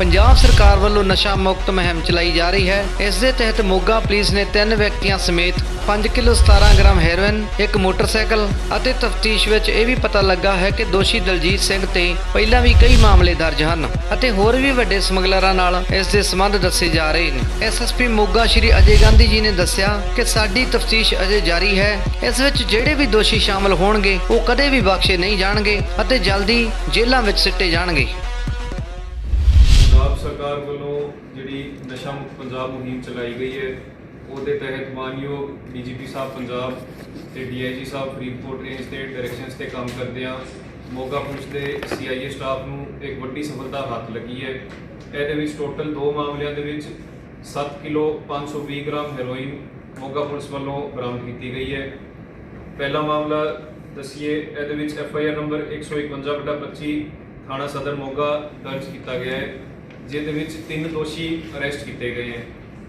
ਪੰਜਾਬ ਸਰਕਾਰ ਵੱਲੋਂ ਨਸ਼ਾ ਮੁਕਤ ਮੁਹਿੰਮ ਚਲਾਈ ਜਾ ਰਹੀ ਹੈ। ਇਸ ਦੇ ਤਹਿਤ ਮੋਗਾ ਪੁਲਿਸ ਨੇ ਤਿੰਨ ਵਿਅਕਤੀਆਂ ਸਮੇਤ 5 ਕਿਲੋ 17 ਗ੍ਰਾਮ ਹੈਰੋਇਨ, ਇੱਕ ਮੋਟਰਸਾਈਕਲ ਅਤੇ ਤਫਤੀਸ਼ ਵਿੱਚ ਇਹ ਵੀ ਪਤਾ ਲੱਗਾ ਹੈ ਕਿ ਦੋਸ਼ੀ ਦਲਜੀਤ ਸਿੰਘ ਤੇ ਪਹਿਲਾਂ ਵੀ ਕਈ ਮਾਮਲੇ ਦਰਜ ਹਨ ਅਤੇ ਹੋਰ ਵੀ ਵੱਡੇ ਸਮਗਲਰਾਂ ਨਾਲ ਇਸ ਦੇ ਸੰਬੰਧ ਦੱਸੇ ਜਾ ਰਹੇ ਨੇ। ਐਸਐਸਪੀ ਮੋਗਾ ਸ਼੍ਰੀ ਅਜੇ ਗਾਂਧੀ ਜੀ ਨੇ ਦੱਸਿਆ ਕਿ ਸਾਡੀ ਤਫਤੀਸ਼ ਅਜੇ ਜਾਰੀ ਹੈ। ਇਸ ਵਿੱਚ ਜਿਹੜੇ ਵੀ ਦੋਸ਼ੀ ਸ਼ਾਮਲ ਹੋਣਗੇ, ਉਹ ਕਦੇ ਵੀ ਬਖਸ਼ੇ ਨਹੀਂ ਜਾਣਗੇ ਅਤੇ ਜਲਦੀ ਜੇਲ੍ਹਾਂ ਵਿੱਚ ਸਿੱਟੇ ਜਾਣਗੇ। ਸਰਕਾਰ ਵੱਲੋਂ ਜਿਹੜੀ ਨਸ਼ਾ ਮੁਕਤ ਪੰਜਾਬ ਮੁਹਿੰਮ ਚਲਾਈ ਗਈ ਹੈ, ਉਹਦੇ ਤਹਿਤ ਮਾਨਯੋਗ ਡੀਜੀਪੀ ਸਾਹਿਬ ਪੰਜਾਬ ਤੇ ਡੀਆਈਜੀ ਸਾਹਿਬ ਫਰੀਦਕੋਟ ਰੇਂਜ ਦੇ ਡਾਇਰੈਕਸ਼ਨਸ ਤੇ ਕੰਮ ਕਰਦੇ ਆ ਮੋਗਾ ਪੁਲਿਸ ਦੇ ਸੀਆਈਏ ਸਟਾਫ ਨੂੰ ਇੱਕ ਵੱਡੀ ਸਫਲਤਾ ਹੱਥ ਲੱਗੀ ਹੈ। ਇਹਦੇ ਵਿੱਚ ਟੋਟਲ ਦੋ ਮਾਮਲਿਆਂ ਦੇ ਵਿੱਚ 7 kilo 520 gram heroin Moga police ਵੱਲੋਂ ਬਰਾਮਦ ਕੀਤੀ ਗਈ ਹੈ। ਪਹਿਲਾ ਮਾਮਲਾ ਦਸੀਏ, ਇਹਦੇ ਵਿੱਚ ਐਫ ਆਈ ਆਰ ਨੰਬਰ 151/25 ਥਾਣਾ ਸਦਰ ਮੋਗਾ ਦਰਜ ਕੀਤਾ ਗਿਆ ਹੈ। ਜਿਹਦੇ ਵਿੱਚ ਤਿੰਨ ਦੋਸ਼ੀ ਅਰੈਸਟ ਕੀਤੇ ਗਏ ਹੈ।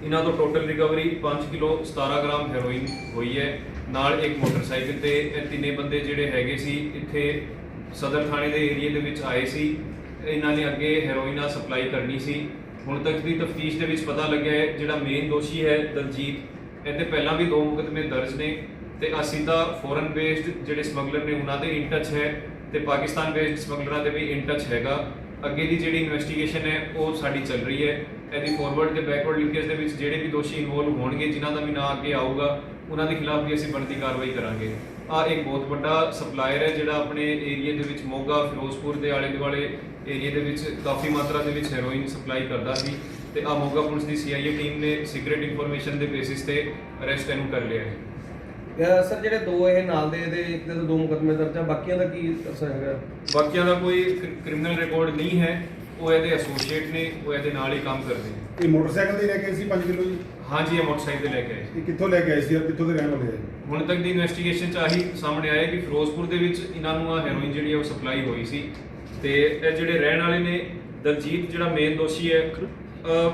ਇਹਨਾਂ ਤੋਂ total recovery 5 kilo 17 gram heroin ਹੋਈ ਹੈ। ਨਾਲ ਇੱਕ ਮੋਟਰਸਾਈਕਲ ਤੇ ਇਹ ਤਿੰਨੇ ਬੰਦੇ ਜਿਹੜੇ ਹੈਗੇ ਸੀ, ਇੱਥੇ ਸਦਰ ਥਾਣੇ ਦੇ ਏਰੀਆ ਦੇ ਵਿੱਚ ਆਏ ਸੀ। ਇਹਨਾਂ ਨੇ ਅੱਗੇ ਹੈਰੋਇਨਾ ਸਪਲਾਈ ਕਰਨੀ ਸੀ। ਹੁਣ ਤੱਕ ਦੀ ਤਫਤੀਸ਼ ਦੇ ਵਿੱਚ ਪਤਾ ਲੱਗਿਆ ਹੈ, ਜਿਹੜਾ ਮੇਨ ਦੋਸ਼ੀ ਹੈ ਦਲਜੀਤ ਇਹਦੇ ਪਹਿਲਾਂ ਵੀ ਦੋ ਮੁਕਦਮੇ ਦਰਜ ਨੇ ਤੇ ਅਸੀਂ ਤਾਂ ਫੋਰਨ ਬੇਸਡ ਜਿਹੜੇ ਸਮਗਲਰ ਨੇ, ਉਹਨਾਂ ਦੇ ਇਨ ਟੱਚ ਹੈ ਤੇ ਪਾਕਿਸਤਾਨ ਬੇਸਡ ਸਮਗਲਰਾਂ ਦੇ ਵੀ ਇਨ ਟੱਚ ਹੈਗਾ। ਅੱਗੇ ਦੀ ਜਿਹੜੀ ਇਨਵੈਸਟੀਗੇਸ਼ਨ ਹੈ, ਉਹ ਸਾਡੀ ਚੱਲ ਰਹੀ ਹੈ। ਇਹਦੀ ਫੋਰਵਰਡ ਤੇ ਬੈਕਵਰਡ ਲਿੰਕੇਜ ਦੇ ਵਿੱਚ ਜਿਹੜੇ ਵੀ ਦੋਸ਼ੀ ਇਨਵੋਲਵ ਹੋਣਗੇ, ਜਿਨ੍ਹਾਂ ਦਾ ਵੀ ਨਾਂ ਅੱਗੇ ਆਊਗਾ, ਉਹਨਾਂ ਦੇ ਖਿਲਾਫ ਵੀ ਅਸੀਂ ਬਣਦੀ ਕਾਰਵਾਈ ਕਰਾਂਗੇ। ਆ ਇੱਕ ਬਹੁਤ ਵੱਡਾ ਸਪਲਾਇਰ ਹੈ, ਜਿਹੜਾ ਆਪਣੇ ਏਰੀਆ ਦੇ ਵਿੱਚ ਮੋਗਾ, ਫਿਰੋਜ਼ਪੁਰ ਦੇ ਆਲੇ ਦੁਆਲੇ ਏਰੀਆ ਦੇ ਵਿੱਚ ਕਾਫੀ ਮਾਤਰਾ ਦੇ ਵਿੱਚ ਹੈਰੋਇਨ ਸਪਲਾਈ ਕਰਦਾ ਸੀ ਤੇ ਆ ਮੋਗਾ ਪੁਲਿਸ ਦੀ ਸੀਆਈਏ ਟੀਮ ਨੇ ਸੀਕ੍ਰੀਟ ਇਨਫੋਰਮੇਸ਼ਨ ਦੇ ਬੇਸਿਸ ਤੇ ਅਰੈਸਟ ਇਹਨੂੰ ਕਰ ਲਿਆ ਹੈ। ਸਰ ਜਿਹੜੇ ਦੋ ਇਹ ਨਾਲ ਦੇ ਇਹਦੇ ਇੱਕ ਦੇ ਤਾਂ ਦੋ ਮੁਕੱਦਮੇ ਦਰਜ ਆ ਬਾਕੀਆਂ ਦਾ ਕੀ ਅਸਰ ਹੈਗਾ? ਬਾਕੀਆਂ ਦਾ ਕੋਈ ਕ੍ਰਿਮੀਨਲ ਰਿਕਾਰਡ ਨਹੀਂ ਹੈ ਉਹ ਇਹਦੇ ਐਸੋਸੀਏਟ ਨੇ ਉਹ ਇਹਦੇ ਨਾਲ ਹੀ ਕੰਮ ਕਰਦੇ ਨੇ। ਇਹ ਮੋਟਰਸਾਈਕਲ ਤੇ ਲੈ ਕੇ ਆਏ ਸੀ 5 ਕਿਲੋ ਜੀ? ਹਾਂਜੀ ਇਹ ਮੋਟਰਸਾਈਕਲ ਤੇ ਲੈ ਕੇ ਆਏ ਸੀ। ਇਹ ਕਿੱਥੋਂ ਲੈ ਕੇ ਆਏ ਸੀ ਔਰ ਕਿੱਥੋਂ ਦੇ ਰਹਿਣ ਵਾਲੇ ਆ ਜੀ? ਹੁਣ ਤੱਕ ਦੀ ਇਨਵੈਸਟੀਗੇਸ਼ਨ ਚ ਆਹੀ ਸਾਹਮਣੇ ਆਇਆ ਕਿ ਫਿਰੋਜ਼ਪੁਰ ਦੇ ਵਿੱਚ ਇਹਨਾਂ ਨੂੰ ਆ ਹੈਰੋਇਨ ਜਿਹੜੀ ਹੈ ਉਹ ਸਪਲਾਈ ਹੋਈ ਸੀ। ਤੇ ਇਹ ਜਿਹੜੇ ਰਹਿਣ ਵਾਲੇ ਨੇ ਦਲਜੀਤ ਜਿਹੜਾ ਮੇਨ ਦੋਸ਼ੀ ਹੈ ਅਹ,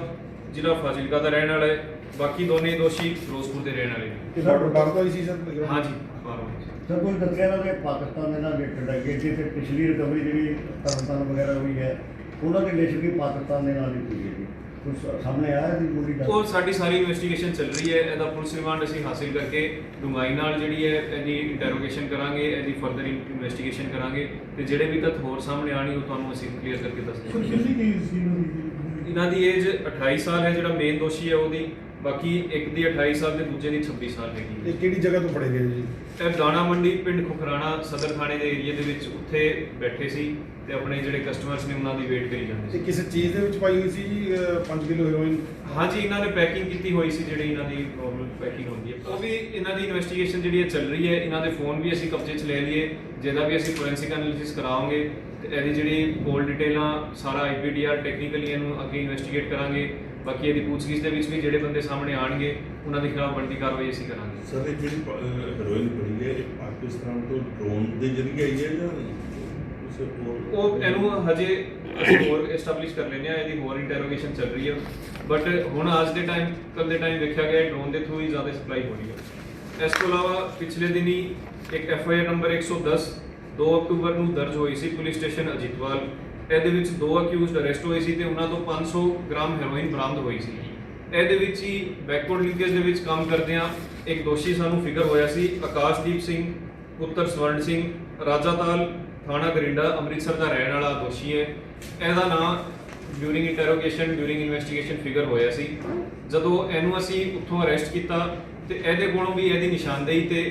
ਜ਼ਿਲ੍ਹਾ ਫਾਜ਼ਿਲਕਾ ਦਾ ਰਹਿਣ ਵਾਲਾ ਹੈ। ਬਾਕੀ ਦੋਨੇ ਦੋਸ਼ੀ ਫਿਰੋਜ਼ਪੁਰ ਦੇ ਰਹਿਣ ਵਾਲੇ ਨੇ। ਇਹ ਬਾਰਡਰ ਸੀ ਸਰ ਹਾਂਜੀ ਬਾਰੋਂ ਸਰ ਕੋਈ ਦੱਸਿਆ ਨਾ ਕਿ ਪਾਕਿਸਤਾਨ ਦੇ ਨਾਲ ਰਿਲੇਟਡ ਹੈ ਕਿ ਤੇ ਪਿਛਲੀ ਰਿਕਵਰੀ ਜਿਹੜੀ ਤਰਨਤਾਰਨ ਵਗੈਰਾ ਹੋਈ ਹੈ ਉਹਨਾਂ ਦੇ ਰਿਲੇਸ਼ਨ ਵੀ ਪਾਕਿਸਤਾਨ ਦੇ ਨਾਲ ਹੀ ਹੋਈ ਹੈ ਜੀ। ਕੁਝ ਸਾਹਮਣੇ ਆਇਆ ਜੀ ਪੂਰੀ ਗੱਲ ਉਹ ਸਾਡੀ ਸਾਰੀ ਇਨਵੈਸਟੀਗੇਸ਼ਨ ਚੱਲ ਰਹੀ ਹੈ ਇਹਦਾ ਪੁਲਿਸ ਰਿਮਾਂਡ ਅਸੀਂ ਹਾਸਿਲ ਕਰਕੇ ਡੂੰਘਾਈ ਨਾਲ ਜਿਹੜੀ ਹੈ ਇਹਦੀ ਇੰਟਰੋਗੇਸ਼ਨ ਕਰਾਂਗੇ ਇਹਦੀ ਫਰਦਰ ਇਨਵੈਸਟੀਗੇਸ਼ਨ ਕਰਾਂਗੇ ਤੇ ਜਿਹੜੇ ਵੀ ਤੱਥ ਹੋਰ ਸਾਹਮਣੇ ਆਣੀ ਉਹ ਤੁਹਾਨੂੰ ਅਸੀਂ ਕਲੀਅਰ ਕਰਕੇ ਦੱਸ ਦਿਆਂਗੇ। ਕਿੰਨੀ ਕੀ ਸੀ ਉਹਨਾਂ ਇਹਨਾਂ ਦੀ ਏਜ 28 ਸਾਲ ਹੈ ਜਿਹੜਾ ਮੇਨ ਦੋਸ਼ੀ ਹੈ ਉਹਦੀ। ਬਾਕੀ ਇੱਕ ਦੀ 28 ਸਾਲ ਤੇ ਦੂਜੇ ਦੀ 26 ਸਾਲ ਹੈਗੀ ਇਹ ਕਿਹੜੀ ਜਗ੍ਹਾ ਤੋਂ ਫੜੇ ਗਏ ਜੀ? ਇਹ ਦਾਣਾ ਮੰਡੀ ਪਿੰਡ ਖੁਖਰਾਣਾ ਸਦਰ ਥਾਣੇ ਦੇ ਏਰੀਆ ਦੇ ਵਿੱਚ ਉੱਥੇ ਬੈਠੇ ਸੀ ਤੇ ਆਪਣੇ ਜਿਹੜੇ ਕਸਟਮਰਸ ਨੇ ਉਹਨਾਂ ਦੀ ਵੇਟ ਕਰੀ ਜਾਂਦੇ ਸੀ। ਕਿਸੇ ਚੀਜ਼ ਦੇ ਵਿੱਚ ਪਾਈ ਹੋਈ ਸੀ ਜੀ 5 ਕਿਲੋ ਹੈਰੋਇਨ ਹਾਂਜੀ ਇਹਨਾਂ ਨੇ ਪੈਕਿੰਗ ਕੀਤੀ ਹੋਈ ਸੀ ਜਿਹੜੀ ਇਹਨਾਂ ਦੀ ਨੋਰਮਲ ਪੈਕਿੰਗ ਹੁੰਦੀ ਹੈ। ਉਹ ਵੀ ਇਹਨਾਂ ਦੀ ਇਨਵੈਸਟੀਗੇਸ਼ਨ ਜਿਹੜੀ ਹੈ ਚੱਲ ਰਹੀ ਹੈ ਇਹਨਾਂ ਦੇ ਫੋਨ ਵੀ ਅਸੀਂ ਕਬਜ਼ੇ 'ਚ ਲੈ ਲਈਏ ਜਿਹਦਾ ਵੀ ਅਸੀਂ ਫੋਰੈਂਸਿਕ ਐਨਾਲਿਸਿਸ ਕਰਾਵਾਂਗੇ ਤੇ ਇਹਦੀ ਜਿਹੜੀ ਕੋਲ ਡਿਟੇਲਾਂ ਸਾਰਾ ਆਈਪੀਡੀਆਰ ਟੈਕਨੀਕਲੀ ਇਹਨੂੰ ਅੱਗੇ ਇਨਵੈਸਟੀਗੇਟ ਕਰਾਂਗੇ। ਬਾਕੀ ਇਹਦੀ ਪੁੱਛਗਿੱਛ ਦੇ ਵਿੱਚ ਵੀ ਜਿਹੜੇ ਬੰਦੇ ਸਾਹਮਣੇ ਆਣਗੇ ਉਹਨਾਂ ਦੇ ਖਿਲਾਫ ਬਣਦੀ ਕਾਰਵਾਈ ਅਸੀਂ ਕਰਾਂਗੇ। ਸਰ ਇਹ ਜਿਹੜੀ ਹੈਰੋਇਨ ਬਣੀ ਹੈ ਇਹ ਪਾਕਿਸਤਾਨ ਤੋਂ ਡਰੋਨ ਦੇ ਜ਼ਰੀਏ ਆਈ ਹੈ ਜਾਂ ਕਿਸੇ ਹੋਰ ਉਹ ਇਹਨੂੰ ਹਜੇ ਅਸੀਂ ਹੋਰ ਐਸਟੈਬਲਿਸ਼ ਕਰ ਲੈਨੇ ਆ ਇਹਦੀ ਹੋਰ ਇੰਟਰੋਗੇਸ਼ਨ ਚੱਲ ਰਹੀ ਹੈ। ਬਟ ਹੁਣ ਅੱਜ ਦੇ ਟਾਈਮ ਕੱਲ ਦੇ ਟਾਈਮ ਵੇਖਿਆ ਗਿਆ ਡਰੋਨ ਦੇ ਥਰੂ ਹੀ ਜ਼ਿਆਦਾ ਸਪਲਾਈ ਹੋ ਰਹੀ ਹੈ। ਇਸ ਤੋਂ ਇਲਾਵਾ ਪਿਛਲੇ ਦਿਨੀ ਇੱਕ ਐਫ ਆਈ ਆਰ ਨੰਬਰ 110 2 ਅਕਤੂਬਰ ਨੂੰ ਦਰਜ ਹੋਈ ਸੀ ਪੁਲਿਸ ਸਟੇਸ਼ਨ ਅਜੀਤਵਾਲ। ਇਹਦੇ ਵਿੱਚ ਦੋ ਅਕਿਊਜ਼ਡ ਅਰੈਸਟ ਹੋਏ ਸੀ ਤੇ ਉਹਨਾਂ ਤੋਂ 500 ਗ੍ਰਾਮ ਹੈਰੋਇਨ ਬਰਾਮਦ ਹੋਈ ਸੀ। ਇਹਦੇ ਵਿੱਚ ਹੀ ਬੈਕਵਰਡ ਲਿੰਕੇਜ ਦੇ ਵਿੱਚ ਕੰਮ ਕਰਦਿਆਂ ਇੱਕ ਦੋਸ਼ੀ ਸਾਨੂੰ ਫਿਗਰ ਹੋਇਆ ਸੀ, ਆਕਾਸ਼ਦੀਪ ਸਿੰਘ, ਪੁੱਤਰ ਸਵਰਨ ਸਿੰਘ ਰਾਜਾਤਾਲ ਥਾਣਾ ਗਰਿੰਡਾ, ਅੰਮ੍ਰਿਤਸਰ ਦਾ ਰਹਿਣ ਵਾਲਾ ਦੋਸ਼ੀ ਹੈ। ਇਹਦਾ ਨਾਮ during interrogation during investigation figure ਹੋਇਆ ਸੀ। ਜਦੋਂ ਇਹਨੂੰ ਅਸੀਂ ਉੱਥੋਂ ਅਰੈਸਟ ਕੀਤਾ ਤੇ ਇਹਦੇ ਕੋਲੋਂ ਵੀ ਇਹਦੀ ਨਿਸ਼ਾਨਦੇਹੀ ਤੇ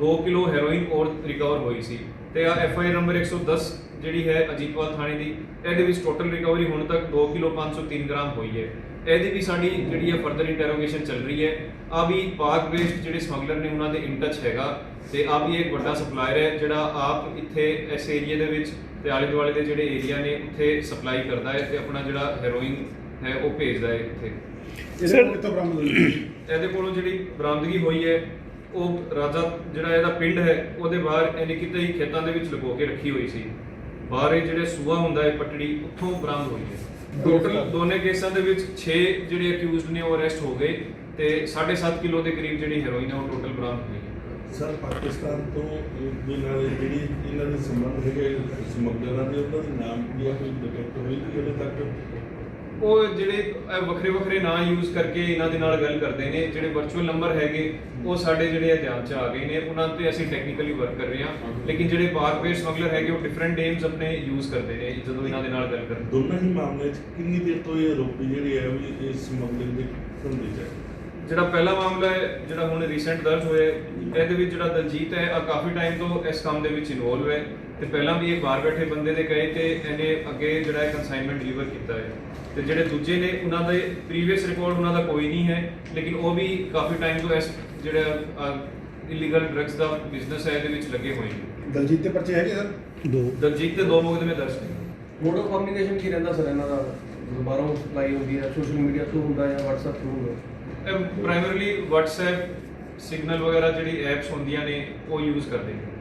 2 ਕਿਲੋ ਹੈਰੋਇਨ ਹੋਰ ਰਿਕਵਰ ਹੋਈ ਸੀ। ਤੇ ਆ ਐਫ ਆਈ ਨੰਬਰ 110 ਜਿਹੜੀ ਹੈ ਅਜੀਤਵਾਲ ਥਾਣੇ ਦੀ ਇਹਦੇ ਵਿੱਚ ਟੋਟਲ ਰਿਕਵਰੀ ਹੁਣ ਤੱਕ 2 ਕਿਲੋ 503 ਗ੍ਰਾਮ ਹੋਈ ਹੈ। ਇਹਦੀ ਵੀ ਸਾਡੀ ਜਿਹੜੀ ਹੈ ਫਰਦਰ ਇੰਟਰੋਗੇਸ਼ਨ ਚੱਲ ਰਹੀ ਹੈ। ਆ ਵੀ ਪਾਕ ਬੇਸਡ ਜਿਹੜੇ ਸਮਗਲਰ ਨੇ ਉਹਨਾਂ ਦੇ ਇਨ ਟੱਚ ਹੈਗਾ ਤੇ ਆ ਵੀ ਇੱਕ ਵੱਡਾ ਸਪਲਾਇਰ ਹੈ ਜਿਹੜਾ ਆਪ ਇੱਥੇ ਇਸ ਏਰੀਆ ਦੇ ਵਿੱਚ ਤੇ ਆਲੇ ਦੁਆਲੇ ਦੇ ਜਿਹੜੇ ਏਰੀਆ ਨੇ ਉੱਥੇ ਸਪਲਾਈ ਕਰਦਾ ਹੈ ਤੇ ਆਪਣਾ ਜਿਹੜਾ ਹੈਰੋਇਨ ਹੈ ਉਹ ਭੇਜਦਾ ਹੈ ਇੱਥੇ। ਇਹਦੇ ਕੋਲ ਕਿੱਥੋਂ ਬਰਾਮਦ ਹੋਈ? ਇਹਦੇ ਕੋਲੋਂ ਜਿਹੜੀ ਬਰਾਮਦਗੀ ਹੋਈ ਹੈ ਉਹ ਰਾਜਾ ਜਿਹੜਾ ਇਹਦਾ ਪਿੰਡ ਹੈ ਉਹਦੇ ਬਾਹਰ ਇਹਨੇ ਕਿਤੇ ਹੀ ਖੇਤਾਂ ਦੇ ਵਿੱਚ ਲੁਕੋ ਕੇ ਰੱਖੀ ਹੋਈ ਸੀ। ਬਾਹਰ ਇਹ ਜਿਹੜੇ ਸੂਆ ਹੁੰਦਾ ਹੈ ਪਟੜੀ ਉੱਥੋਂ ਬਰਾਮਦ ਹੋਈ ਹੈ। ਟੋਟਲ ਦੋਨੇ ਕੇਸਾਂ ਦੇ ਵਿੱਚ 6 ਜਿਹੜੇ ਅਕਿਊਜ਼ਡ ਨੇ ਉਹ ਅਰੈਸਟ ਹੋ ਗਏ ਤੇ 7.5 ਕਿਲੋ ਦੇ ਕਰੀਬ ਜਿਹੜੀ ਹੈਰੋਇਨ ਹੈ ਉਹ ਟੋਟਲ ਬਰਾਮਦ ਹੋਈ ਹੈ। ਸਰ ਪਾਕਿਸਤਾਨ ਤੋਂ ਦੇ ਨਾਲ ਜਿਹੜੀ ਇਹਨਾਂ ਦੇ ਸੰਬੰਧ ਹੈਗੇ ਸਮਗਲਰਾਂ ਦੇ ਉਹਨਾਂ ਦੇ ਨਾਮ ਕੀ ਆ? ਕੋਈ ਡਿਟੈਕਟ ਹੋਈ ਕਿ ਹਲੇ ਤੱਕ? ਉਹ ਜਿਹੜੇ ਵੱਖਰੇ ਵੱਖਰੇ ਨਾਂ ਯੂਜ਼ ਕਰਕੇ ਇਹਨਾਂ ਦੇ ਨਾਲ ਗੱਲ ਕਰਦੇ ਨੇ ਜਿਹੜੇ ਵਰਚੁਅਲ ਨੰਬਰ ਹੈਗੇ ਉਹ ਸਾਡੇ ਜਿਹੜੇ ਧਿਆਨ ਚ ਆ ਗਏ ਨੇ ਉਹਨਾਂ ਤੇ ਅਸੀਂ ਟੈਕਨੀਕਲੀ ਵਰਕ ਕਰ ਰਹੇ ਹਾਂ। ਲੇਕਿਨ ਜਿਹੜੇ ਬਾਰਕੋਡ ਸਮਗਲਰ ਹੈਗੇ ਉਹ ਡਿਫਰੈਂਟ ਨੇਮਸ ਆਪਣੇ ਯੂਜ਼ ਕਰਦੇ ਨੇ ਜਦੋਂ ਇਹਨਾਂ ਦੇ ਨਾਲ ਗੱਲ ਕਰਦੇ ਦੋਨਾਂ ਹੀ ਮਾਮਲੇ 'ਚ ਕਿੰਨੀ ਦੇਰ ਤੋਂ ਇਹ ਆਰੋਪੀ ਜਿਹੜੇ ਹੈ ਵੀ ਇਸ ਸਮਗਲਿੰਗ ਦੇ ਧੰਦੇ 'ਚ ਹੈ? ਜਿਹੜਾ ਪਹਿਲਾ ਮਾਮਲਾ ਹੈ ਜਿਹੜਾ ਹੁਣ ਰੀਸੈਂਟ ਦਰਜ ਹੋਇਆ ਹੈ, ਇਹਦੇ ਵਿੱਚ ਜਿਹੜਾ ਦਲਜੀਤ ਹੈ ਆ ਕਾਫੀ ਟਾਈਮ ਤੋਂ ਇਸ ਕੰਮ ਦੇ ਵਿੱਚ ਇਨਵੋਲਵ ਹੈ। ਤੇ ਪਹਿਲਾਂ ਵੀ ਇਹ ਬਾਹਰ ਬੈਠੇ ਬੰਦੇ ਦੇ ਕਹੇ ਤੇ ਇਹਨੇ ਅੱਗੇ ਜਿਹੜਾ ਹੈ ਕਨਸਾਈਨਮੈਂਟ ਡਿਲੀਵਰ ਕੀਤਾ ਹੈ। ਤੇ ਜਿਹੜੇ ਦੂਜੇ ਨੇ ਉਹਨਾਂ ਦੇ ਪ੍ਰੀਵੀਅਸ ਰਿਕਾਰਡ ਉਹਨਾਂ ਦਾ ਕੋਈ ਨਹੀਂ ਹੈ ਲੇਕਿਨ ਉਹ ਵੀ ਕਾਫੀ ਟਾਈਮ ਤੋਂ ਇਸ ਜਿਹੜਾ ਇਲੀਗਲ ਡਰੱਗਸ ਦਾ ਬਿਜ਼ਨਸ ਹੈ ਇਹਦੇ ਵਿੱਚ ਲੱਗੇ ਹੋਏ ਨੇ। ਦਲਜੀਤ ਦੇ ਪਰਚੇ ਹੈਗੇ ਸਰ? ਦਲਜੀਤ ਦੇ ਦੋ ਮੁਕਦਮੇ ਦਰਜ ਨੇ। ਮੋਡ ਆਫ ਕਮਿਊਨੀਕੇਸ਼ਨ ਕੀ ਰਹਿੰਦਾ ਸਰ ਇਹਨਾਂ ਦਾ? ਜਦੋਂ ਬਾਹਰੋਂ ਸਪਲਾਈ ਹੁੰਦੀ ਹੈ ਸੋਸ਼ਲ ਮੀਡੀਆ ਥਰੂ ਹੁੰਦਾ ਹੈ ਜਾਂ WhatsApp ਥਰੂ ਹੁੰਦਾ ਪ੍ਰਾਇਮਰਲੀ WhatsApp ਸਿਗਨਲ ਵਗੈਰਾ ਜਿਹੜੀ ਐਪਸ ਹੁੰਦੀਆਂ ਨੇ ਉਹ ਯੂਜ਼ ਕਰਦੇ ਨੇ।